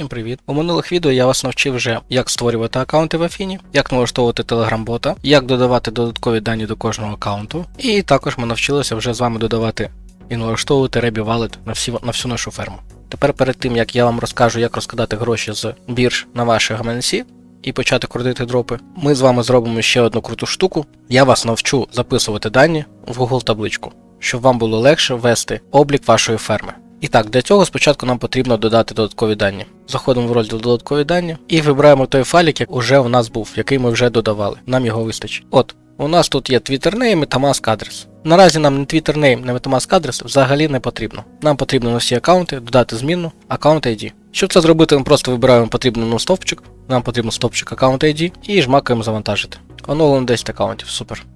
Всім привіт! У минулих відео я вас навчив вже, як створювати аккаунти в Афіні, як налаштовувати телеграм-бота, як додавати додаткові дані до кожного аккаунту, і також ми навчилися вже з вами додавати і налаштовувати Rebі Wallet на, всі, на всю нашу ферму. Тепер перед тим як я вам розкажу, як розкладати гроші з бірж на ваші гаманці і почати крутити дропи, ми з вами зробимо ще одну круту штуку. Я вас навчу записувати дані в Google табличку, щоб вам було легше ввести облік вашої ферми. І так, для цього спочатку нам потрібно додати додаткові дані. Заходимо в розділ додаткові дані і вибираємо той файлик, як уже у нас був, який ми вже додавали. Нам його вистачить. От, у нас тут є Twitter name і Metamask адрес. Наразі нам не Twitter name, не Metamask адрес взагалі не потрібно. Нам потрібно на всі аккаунти додати змінну аккаунт ID. Щоб це зробити, ми просто вибираємо потрібний нам стовпчик. Нам потрібен стовпчик аккаунт ID і жмакаємо завантажити. Оновлено 10 аккаунтів, супер.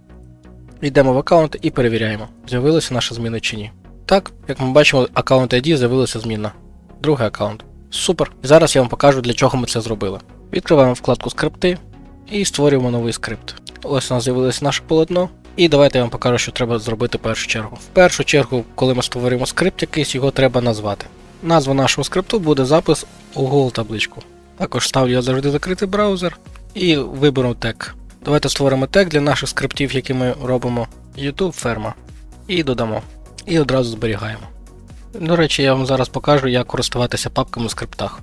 Йдемо в аккаунт і перевіряємо, з'явилася наша зміна чи ні. Так, як ми бачимо, аккаунт ID з'явилася змінна. Другий аккаунт. Супер. І зараз я вам покажу, для чого ми це зробили. Відкриваємо вкладку скрипти і створюємо новий скрипт. Ось у нас з'явилося наше полотно. І давайте я вам покажу, що треба зробити в першу чергу. В першу чергу, коли ми створюємо скрипт якийсь, його треба назвати. Назва нашого скрипту буде запис у Google табличку. Також ставлю я завжди закритий браузер і виберу тег. Давайте створимо тег для наших скриптів, які ми робимо. YouTube ферма. І додамо і одразу зберігаємо. До речі, я вам зараз покажу, як користуватися папками у скриптах.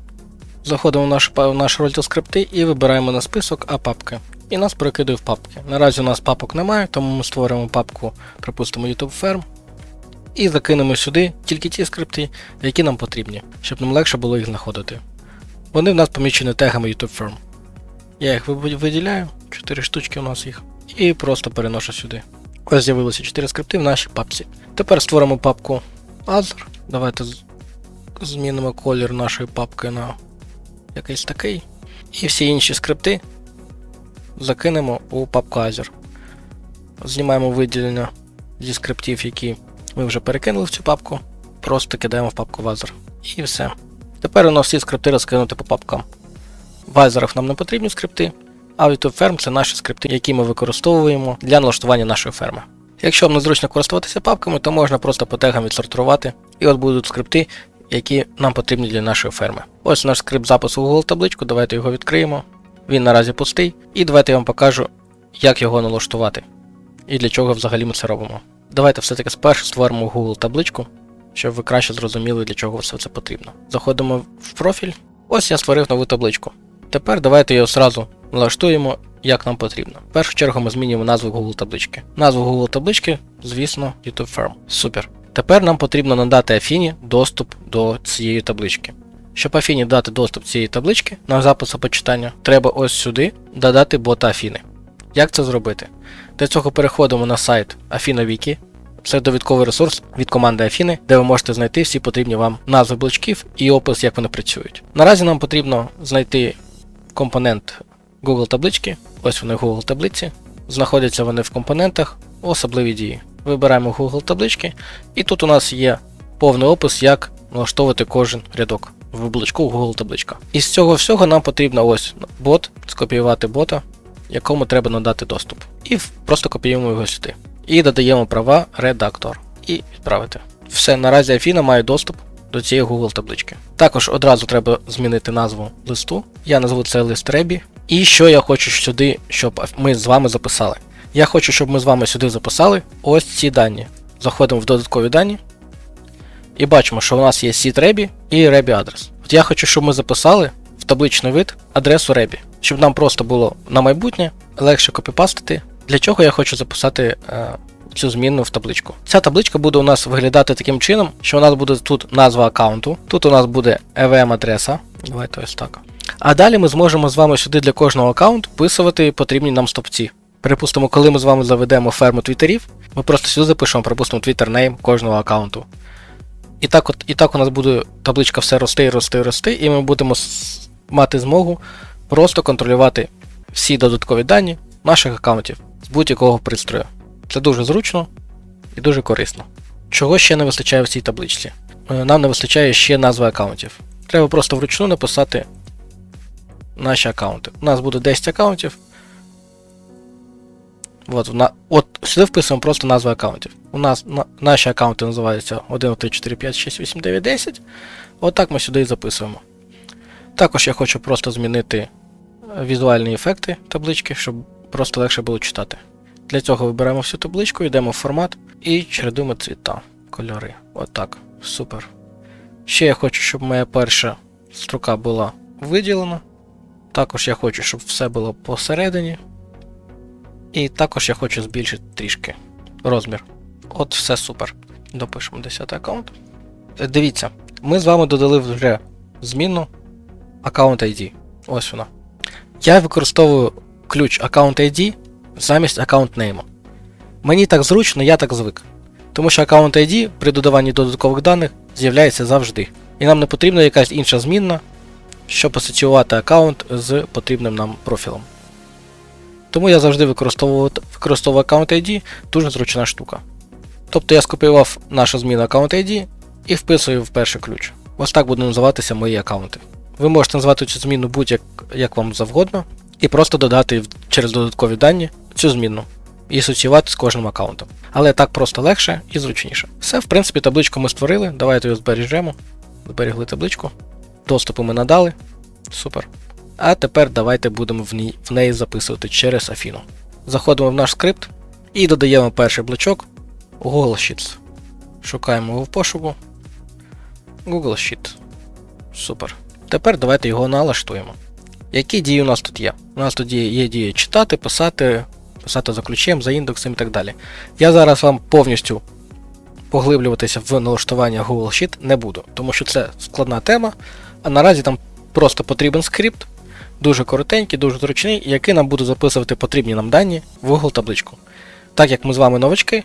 Заходимо в наш, в наш розділ скрипти і вибираємо на список А папки. І нас перекидує в папки. Наразі у нас папок немає, тому ми створимо папку, припустимо YouTube Firm. І закинемо сюди тільки ті скрипти, які нам потрібні, щоб нам легше було їх знаходити. Вони в нас помічені тегами YouTube Firm. Я їх виділяю, 4 штучки у нас їх, і просто переношу сюди. Ось з'явилося 4 скрипти в нашій папці. Тепер створимо папку Other. Давайте змінимо колір нашої папки на якийсь такий. І всі інші скрипти закинемо у папку Azure. Знімаємо виділення зі скриптів, які ми вже перекинули в цю папку. Просто кидаємо в папку Azure. І все. Тепер у нас всі скрипти розкинути по папкам. В Azure нам не потрібні скрипти, а YouTube Firm це наші скрипти, які ми використовуємо для налаштування нашої ферми. Якщо вам незручно користуватися папками, то можна просто по тегам відсортувати, і от будуть скрипти, які нам потрібні для нашої ферми. Ось наш скрипт запису в Google табличку, давайте його відкриємо. Він наразі пустий, і давайте я вам покажу, як його налаштувати і для чого взагалі ми це робимо. Давайте все-таки спершу створимо Google табличку, щоб ви краще зрозуміли, для чого все це потрібно. Заходимо в профіль. Ось я створив нову табличку. Тепер давайте його одразу налаштуємо як нам потрібно. В першу чергу ми змінюємо назву Google таблички. Назву Google таблички, звісно, YouTube Firm. Супер. Тепер нам потрібно надати Афіні доступ до цієї таблички. Щоб Афіні дати доступ цієї таблички на запис почитання, треба ось сюди додати бота Афіни. Як це зробити? Для цього переходимо на сайт AfinaWiki. Це довідковий ресурс від команди Афіни, де ви можете знайти всі потрібні вам назви блочків і опис, як вони працюють. Наразі нам потрібно знайти компонент Google таблички. Ось вони в Google таблиці. Знаходяться вони в компонентах, особливі дії. Вибираємо Google таблички, і тут у нас є повний опис, як налаштовувати кожен рядок в облачку Google табличка. Із цього всього нам потрібно ось бот, скопіювати бота, якому треба надати доступ. І просто копіюємо його сюди. І додаємо права редактор. І відправити. Все, наразі Афіна має доступ до цієї Google таблички. Також одразу треба змінити назву листу. Я назву це лист Ребі. І що я хочу сюди, щоб ми з вами записали. Я хочу, щоб ми з вами сюди записали ось ці дані. Заходимо в додаткові дані. І бачимо, що у нас є сіт Ребі і Ребі адрес. От я хочу, щоб ми записали в табличний вид адресу Ребі, щоб нам просто було на майбутнє легше копіпастити. Для чого я хочу записати е, цю зміну в табличку. Ця табличка буде у нас виглядати таким чином, що у нас буде тут назва аккаунту, тут у нас буде EVM-адреса. Давайте ось так. А далі ми зможемо з вами сюди для кожного аккаунту вписувати потрібні нам стопці. Припустимо, коли ми з вами заведемо ферму твіттерів, ми просто сюди запишемо, припустимо, name кожного аккаунту. І так от, і так у нас буде табличка все рости, рости, рости, і ми будемо мати змогу просто контролювати всі додаткові дані наших аккаунтів з будь-якого пристрою. Це дуже зручно і дуже корисно. Чого ще не вистачає в цій табличці? Е, нам не вистачає ще назви аккаунтів. Треба просто вручну написати наші аккаунти. У нас буде 10 аккаунтів. От, от сюди вписуємо просто назви аккаунтів. У нас на, наші аккаунти називаються 1, 3, 4, 5, 6, 8, 9, 10. Отак ми сюди і записуємо. Також я хочу просто змінити е, візуальні ефекти таблички, щоб просто легше було читати. Для цього вибираємо всю табличку, йдемо в формат і чередуємо цвіта, кольори. Отак. Супер. Ще я хочу, щоб моя перша строка була виділена. Також я хочу, щоб все було посередині. І також я хочу збільшити трішки розмір. От все супер. Допишемо 10 аккаунт. Е, Дивіться, ми з вами додали вже зміну Account ID. Ось вона. Я використовую ключ Account ID замість Account Name. Мені так зручно, я так звик. Тому що Account ID при додаванні додаткових даних з'являється завжди. І нам не потрібна якась інша змінна, щоб асоціювати аккаунт з потрібним нам профілем. Тому я завжди використовую, використовую Account ID, дуже зручна штука. Тобто я скопіював нашу зміну Account ID і вписую в перший ключ. Ось так будуть називатися мої аккаунти. Ви можете назвати цю зміну будь-як як вам завгодно, і просто додати через додаткові дані цю зміну і асоціювати з кожним аккаунтом. Але так просто легше і зручніше. Все, в принципі, табличку ми створили. Давайте її збережемо. Зберегли табличку. Доступу ми надали. Супер. А тепер давайте будемо в, ній, в неї записувати через Афіну. Заходимо в наш скрипт і додаємо перший блочок Google Sheets. Шукаємо його в пошуку. Google Sheet. Супер. Тепер давайте його налаштуємо. Які дії у нас тут є? У нас тут є, дії читати, писати, писати за ключем, за індексом і так далі. Я зараз вам повністю поглиблюватися в налаштування Google Sheet не буду, тому що це складна тема, а наразі там просто потрібен скрипт, дуже коротенький, дуже зручний, який нам буде записувати потрібні нам дані в Google табличку. Так як ми з вами новачки,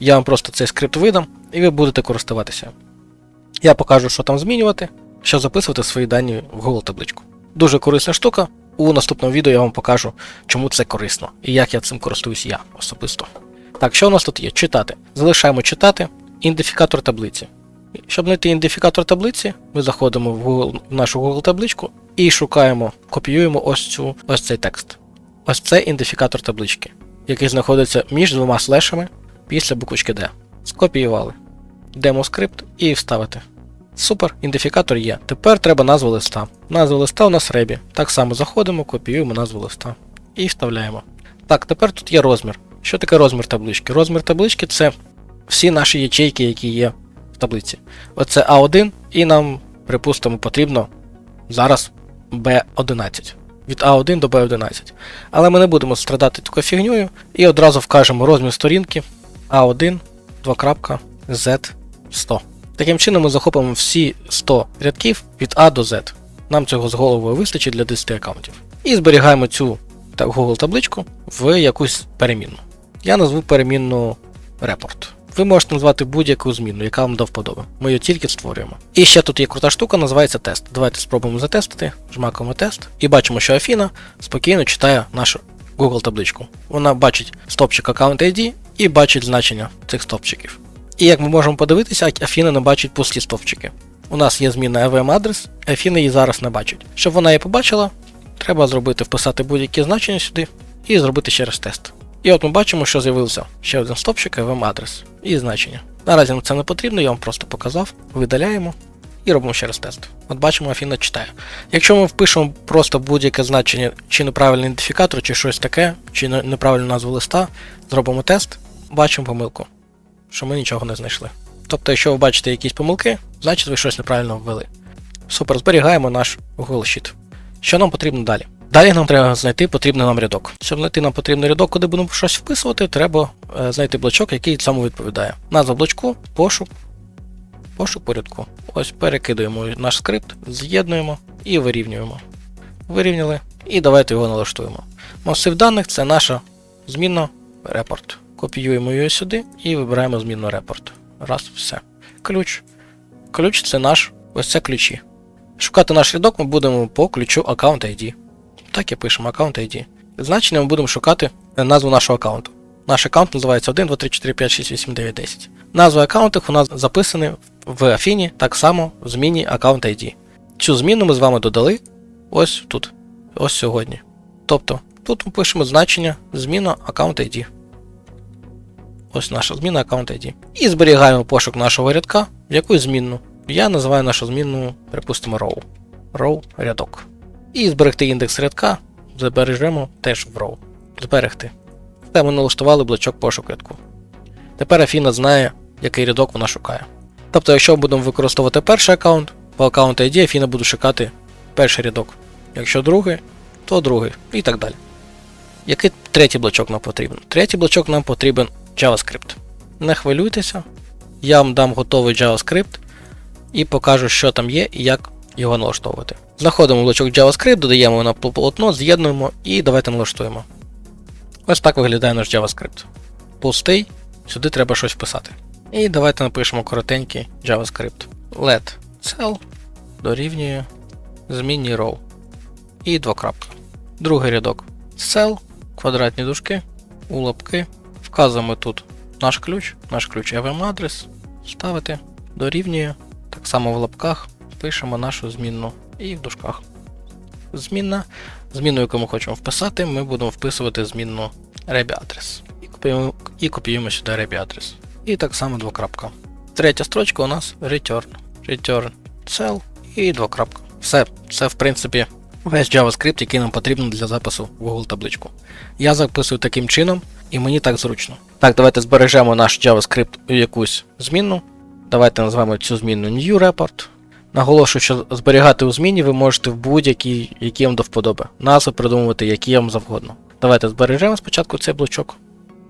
я вам просто цей скрипт видам, і ви будете користуватися. Я покажу, що там змінювати, що записувати свої дані в Google табличку. Дуже корисна штука. У наступному відео я вам покажу, чому це корисно і як я цим користуюсь я особисто. Так, що у нас тут є? Читати. Залишаємо читати ідентифікатор таблиці. Щоб знайти ідентифікатор таблиці, ми заходимо в, Google, в нашу Google табличку і шукаємо, копіюємо ось цю ось цей текст. Ось це ідентифікатор таблички, який знаходиться між двома слешами після буквочки D. Скопіювали. Демо скрипт і вставити. Супер, ідентифікатор є. Тепер треба назву листа. Назва листа у нас ребі. Так само заходимо, копіюємо назву листа і вставляємо. Так, тепер тут є розмір. Що таке розмір таблички? Розмір таблички це всі наші ячейки, які є в таблиці. Оце А1, і нам, припустимо, потрібно зараз B11. Від А1 до B11. Але ми не будемо страдати такою фігньою і одразу вкажемо розмір сторінки А1 2.Z100. Таким чином ми захопимо всі 100 рядків від А до Z. Нам цього з головою вистачить для 10 аккаунтів. І зберігаємо цю Google табличку в якусь перемінну. Я назву перемінну report. Ви можете назвати будь-яку зміну, яка вам до вподоби. Ми її тільки створюємо. І ще тут є крута штука, називається тест. Давайте спробуємо затестити, жмакаємо тест і бачимо, що Афіна спокійно читає нашу Google табличку. Вона бачить стопчик Account ID і бачить значення цих стопчиків. І як ми можемо подивитися, Афіна не бачить пусті стовпчики. У нас є зміна EVM адрес, Афіна її зараз не бачить. Щоб вона її побачила, треба зробити вписати будь-які значення сюди і зробити ще раз тест. І от ми бачимо, що з'явився ще один стопчик EVM адрес і значення. Наразі нам це не потрібно, я вам просто показав. Видаляємо і робимо ще раз тест. От бачимо, Афіна читає. Якщо ми впишемо просто будь-яке значення, чи неправильний ідентифікатор, чи щось таке, чи неправильну назву листа, зробимо тест, бачимо помилку що ми нічого не знайшли. Тобто, якщо ви бачите якісь помилки, значить ви щось неправильно ввели. Супер, зберігаємо наш Google Sheet. Що нам потрібно далі? Далі нам треба знайти потрібний нам рядок. Щоб знайти нам потрібний рядок, куди будемо щось вписувати, треба е, знайти блочок, який цьому відповідає. Назва блочку, пошук, пошук по рядку. Ось перекидуємо наш скрипт, з'єднуємо і вирівнюємо. Вирівняли, і давайте його налаштуємо. Масив даних це наша змінна репорт. Копіюємо її сюди і вибираємо змінну репорт. Раз, все. Ключ. Ключ це наш, ось це ключі. Шукати наш рядок ми будемо по ключу Account ID. Так і пишемо Account ID. Значення ми будемо шукати е, назву нашого аккаунту. Наш аккаунт називається 1, 2, 3, 4, 5, 6, 8, 9, 10. Назви аккаунтів у нас записані в Афіні так само в зміні Account ID. Цю зміну ми з вами додали ось тут, ось сьогодні. Тобто, тут ми пишемо значення зміна Account ID. Ось наша зміна Account ID. І зберігаємо пошук нашого рядка в якусь змінну. Я називаю нашу змінну, припустимо, row. row рядок. І зберегти індекс рядка збережемо теж в row. Зберегти. Все, ми налаштували блочок пошуку рядку. Тепер Афіна знає, який рядок вона шукає. Тобто, якщо ми будемо використовувати перший аккаунт, по аккаунту ID Афіна буде шукати перший рядок. Якщо другий, то другий і так далі. Який третій блочок нам потрібен? Третій блочок нам потрібен JavaScript. Не хвилюйтеся, я вам дам готовий JavaScript і покажу, що там є і як його налаштовувати. Знаходимо блочок JavaScript, додаємо на полотно, з'єднуємо і давайте налаштуємо. Ось так виглядає наш JavaScript. Пустий, сюди треба щось вписати. І давайте напишемо коротенький JavaScript. Let cell дорівнює змінній row. І двокрапка. Другий рядок. Cell, квадратні дужки, у лапки. Вказуємо тут наш ключ, наш ключ EVM адрес. Ставити дорівнює. Так само в лапках пишемо нашу змінну і в дужках. Змінна. Зміну, яку ми хочемо вписати, ми будемо вписувати змінну REBI-адрес. І копіюємо, і копіюємо сюди REBI-адрес. І так само двокрапка. Третя строчка у нас return. Return cell і двокрапка. Все, це в принципі весь JavaScript, який нам потрібен для запису в Google табличку. Я записую таким чином, і мені так зручно. Так, давайте збережемо наш JavaScript у якусь змінну. Давайте назвемо цю змінну New Report. Наголошую, що зберігати у зміні ви можете в будь-якій, які вам до вподоби. Назви придумувати, які вам завгодно. Давайте збережемо спочатку цей блочок.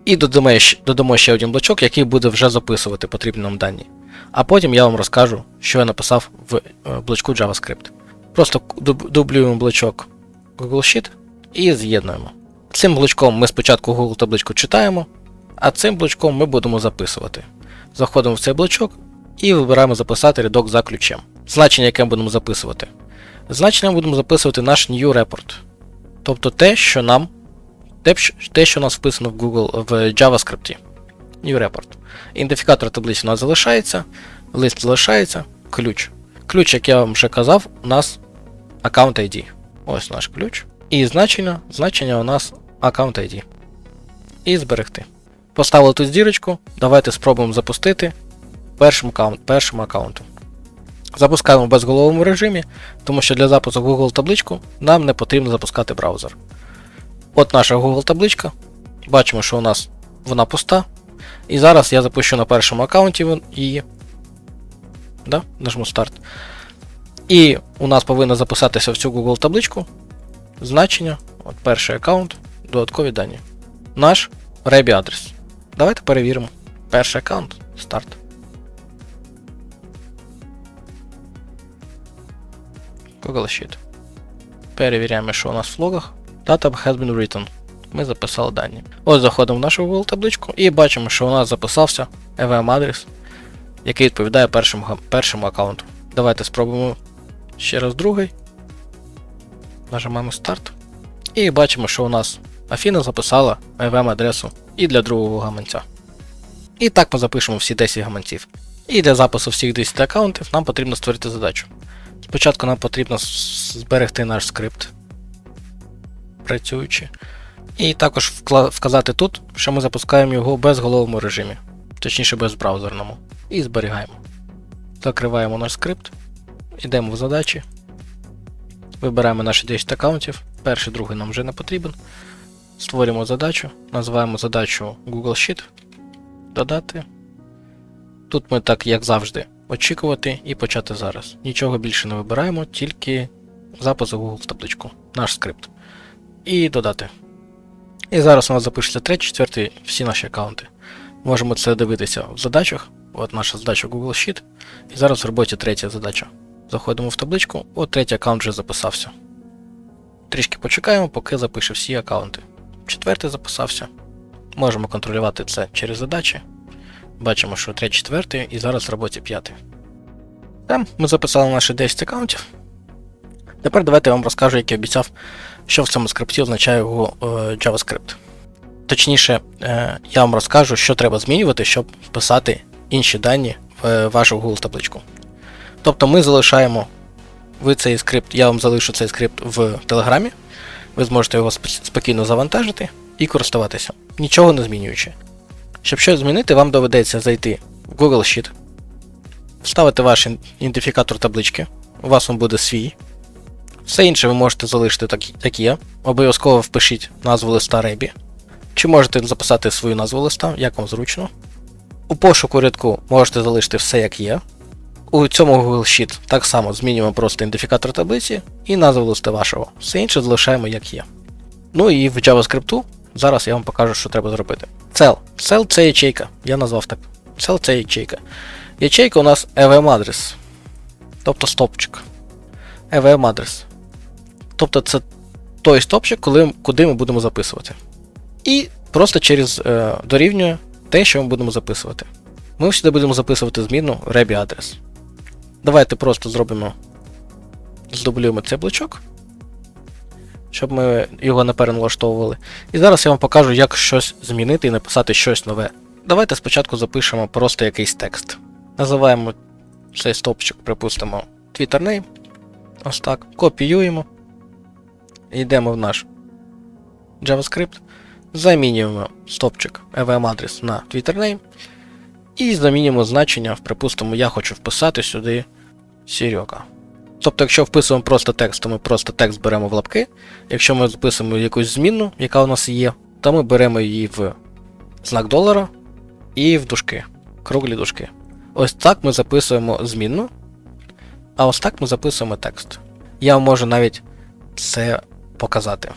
І додамо, ще один блочок, який буде вже записувати потрібні нам дані. А потім я вам розкажу, що я написав в е, блочку JavaScript. Просто дублюємо блочок Google Sheet і з'єднуємо. Цим блочком ми спочатку Google табличку читаємо, а цим блочком ми будемо записувати. Заходимо в цей блочок і вибираємо записати рядок за ключем. Значення, яке ми будемо записувати. Значення ми будемо записувати наш new report. Тобто те, що нам те, що- у нас вписано в Google в JavaScript. New report. Ідентифікатор таблиці у нас залишається, лист залишається, ключ. Ключ, як я вам вже казав, у нас Account ID. Ось наш ключ. І значення, значення у нас Account ID. І зберегти. Поставили тут зірочку. Давайте спробуємо запустити першим аккаунтом. Запускаємо в безголовому режимі, тому що для запуску Google табличку нам не потрібно запускати браузер. От наша Google табличка. Бачимо, що у нас вона пуста. І зараз я запущу на першому аккаунті її. Да? Нажму старт. І у нас повинно записатися в цю Google табличку значення, от перший аккаунт, додаткові дані. Наш Rebi адрес. Давайте перевіримо. Перший аккаунт, старт. Google Sheet. Перевіряємо, що у нас в логах. Data has been written. Ми записали дані. Ось заходимо в нашу Google табличку і бачимо, що у нас записався EVM адрес, який відповідає першому, першому аккаунту. Давайте спробуємо ще раз другий. Нажимаємо старт. І бачимо, що у нас Афіна записала EVM адресу і для другого гаманця. І так ми запишемо всі 10 гаманців. І для запису всіх 10 аккаунтів нам потрібно створити задачу. Спочатку нам потрібно зберегти наш скрипт, працюючи. І також вказати тут, що ми запускаємо його в безголовому режимі, точніше безбраузерному. І зберігаємо. Закриваємо наш скрипт, йдемо в задачі, вибираємо наші 10 аккаунтів. Перший, другий нам вже не потрібен. Створюємо задачу, називаємо задачу Google Sheet, додати. Тут ми так, як завжди, очікувати і почати зараз. Нічого більше не вибираємо, тільки запис у Google в табличку, наш скрипт. І додати. І зараз у нас запишеться третій, четвертий, всі наші аккаунти. Можемо це дивитися в задачах. От наша задача Google Sheet. І зараз в роботі третя задача. Заходимо в табличку, от третій аккаунт вже записався. Трішки почекаємо, поки запише всі аккаунти. Четвертий записався. Можемо контролювати це через задачі. Бачимо, що третій, четвертий і зараз в роботі п'ятий. Там ми записали наші 10 аккаунтів. Тепер давайте я вам розкажу, як я обіцяв, що в цьому скрипті означає його е, JavaScript. Точніше, е, я вам розкажу, що треба змінювати, щоб вписати інші дані в е, вашу Google табличку. Тобто ми залишаємо ви цей скрипт, я вам залишу цей скрипт в Телеграмі. Ви зможете його спокійно завантажити і користуватися, нічого не змінюючи. Щоб щось змінити, вам доведеться зайти в Google Sheet, вставити ваш ідентифікатор таблички, у вас він буде свій, Все інше ви можете залишити так, як є. Обов'язково впишіть назву листа Ребі. Чи можете записати свою назву листа, як вам зручно. У пошуку рядку можете залишити все як є. У цьому Google Sheet так само змінюємо просто ідентифікатор таблиці і назву листа вашого. Все інше залишаємо як є. Ну і в JavaScript зараз я вам покажу, що треба зробити. Cell. Cell це ячейка. Я назвав так. Cell це ячейка. Ячейка у нас EVM адрес. Тобто стопчик. EVM адрес. Тобто це той стопчик, коли, куди ми будемо записувати. І просто через е, дорівнює те, що ми будемо записувати. Ми сюди будемо записувати зміну Rebі адрес. Давайте просто зробимо. Здублюємо цей блочок, щоб ми його не переналаштовували. І зараз я вам покажу, як щось змінити і написати щось нове. Давайте спочатку запишемо просто якийсь текст. Називаємо цей стовпчик, припустимо, Twitter name. Ось так. Копіюємо. Йдемо в наш JavaScript. Замінюємо стопчик EVM адрес на Twitter name. І замінюємо значення, припустимо, я хочу вписати сюди Серега. Тобто, якщо вписуємо просто текст, то ми просто текст беремо в лапки. Якщо ми записуємо якусь змінну, яка у нас є, то ми беремо її в знак долара і в дужки, круглі дужки. Ось так ми записуємо змінну, а ось так ми записуємо текст. Я можу навіть це показати.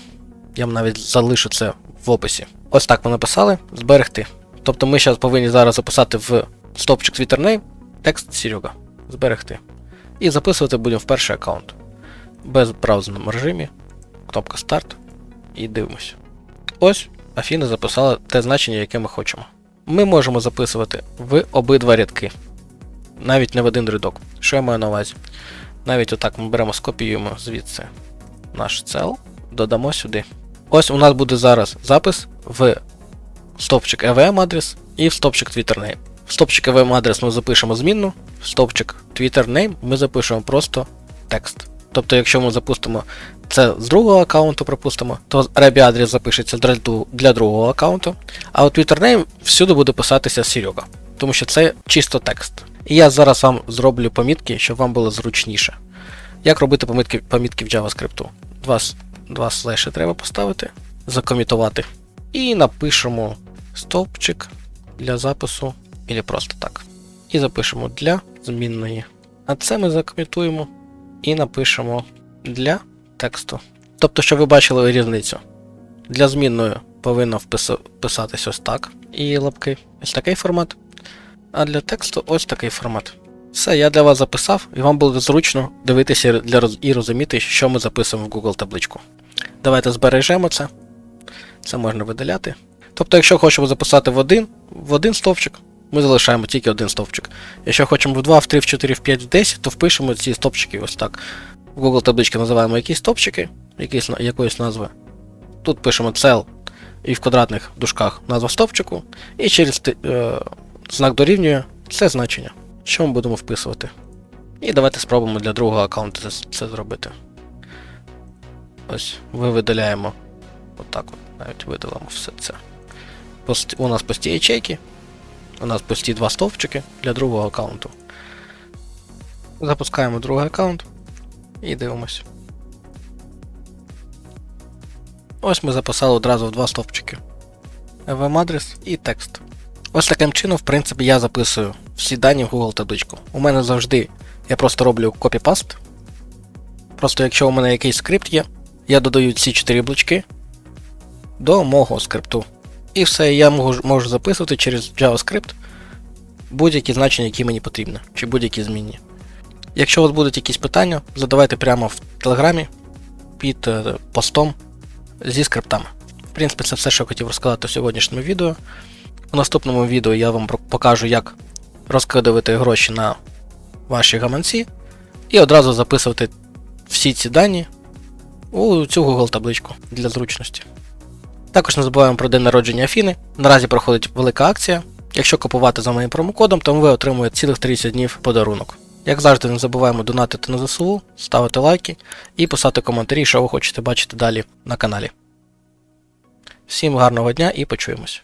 Я вам навіть залишу це в описі. Ось так ми написали зберегти. Тобто ми зараз повинні зараз записати в стопчик Twitter текст Серега. Зберегти. І записувати будемо в перший аккаунт. Без браузерному режимі. Кнопка старт. І дивимося. Ось Афіна записала те значення, яке ми хочемо. Ми можемо записувати в обидва рядки. Навіть не в один рядок. Що я маю на увазі? Навіть отак ми беремо, скопіюємо звідси наш цел, додамо сюди. Ось у нас буде зараз запис в стопчик EVM адрес і в стопчик Twitter name. В стопчик EVM адрес ми запишемо змінну, в стопчик Twitter name ми запишемо просто текст. Тобто, якщо ми запустимо це з другого аккаунту, припустимо, то Rebі адрес запишеться для, другого аккаунту, а от Twitter name всюди буде писатися Серега, тому що це чисто текст. І я зараз вам зроблю помітки, щоб вам було зручніше. Як робити помітки, помітки в JavaScript? Два, два слеші треба поставити, закомітувати. І напишемо стовпчик для запису, або просто так. І запишемо для змінної. А це ми закомітуємо і напишемо для тексту. Тобто, щоб ви бачили різницю. Для змінної повинно вписатись ось так. І лапки ось такий формат. А для тексту ось такий формат. Все, я для вас записав, і вам буде зручно дивитися для і розуміти, що ми записуємо в Google табличку. Давайте збережемо це. Це можна видаляти. Тобто, якщо хочемо записати в один, в один стовпчик, ми залишаємо тільки один стовпчик. Якщо хочемо в 2, в 3, в 4, в 5, в 10, то впишемо ці стовпчики ось так. В Google табличці називаємо якісь стовпчики, якісь, якоїсь назви. Тут пишемо cell і в квадратних дужках назва стовпчику, і через е, знак дорівнює це значення, що ми будемо вписувати. І давайте спробуємо для другого аккаунту це, це зробити. Ось, ми видаляємо. Отак от, навіть видалимо все це. У нас пусті ячейки. У нас пусті два стовпчики для другого аккаунту. Запускаємо другий аккаунт і дивимось. Ось ми записали одразу в два стовпчики. EVM адрес і текст. Ось таким чином, в принципі, я записую всі дані в Google табличку. У мене завжди я просто роблю копіпаст. Просто якщо у мене якийсь скрипт є, я додаю ці 4 блочки до мого скрипту. І все, я можу, можу записувати через JavaScript будь-які значення, які мені потрібні, чи будь-які змінні. Якщо у вас будуть якісь питання, задавайте прямо в Телеграмі під е, постом зі скриптами. В принципі, це все, що я хотів розказати у сьогоднішньому відео. У наступному відео я вам покажу, як розкидувати гроші на ваші гаманці і одразу записувати всі ці дані у цю Google табличку для зручності. Також не забуваємо про день народження Афіни. Наразі проходить велика акція. Якщо купувати за моїм промокодом, то ви отримуєте цілих 30 днів подарунок. Як завжди, не забуваємо донатити на ЗСУ, ставити лайки і писати коментарі, що ви хочете бачити далі на каналі. Всім гарного дня і почуємось.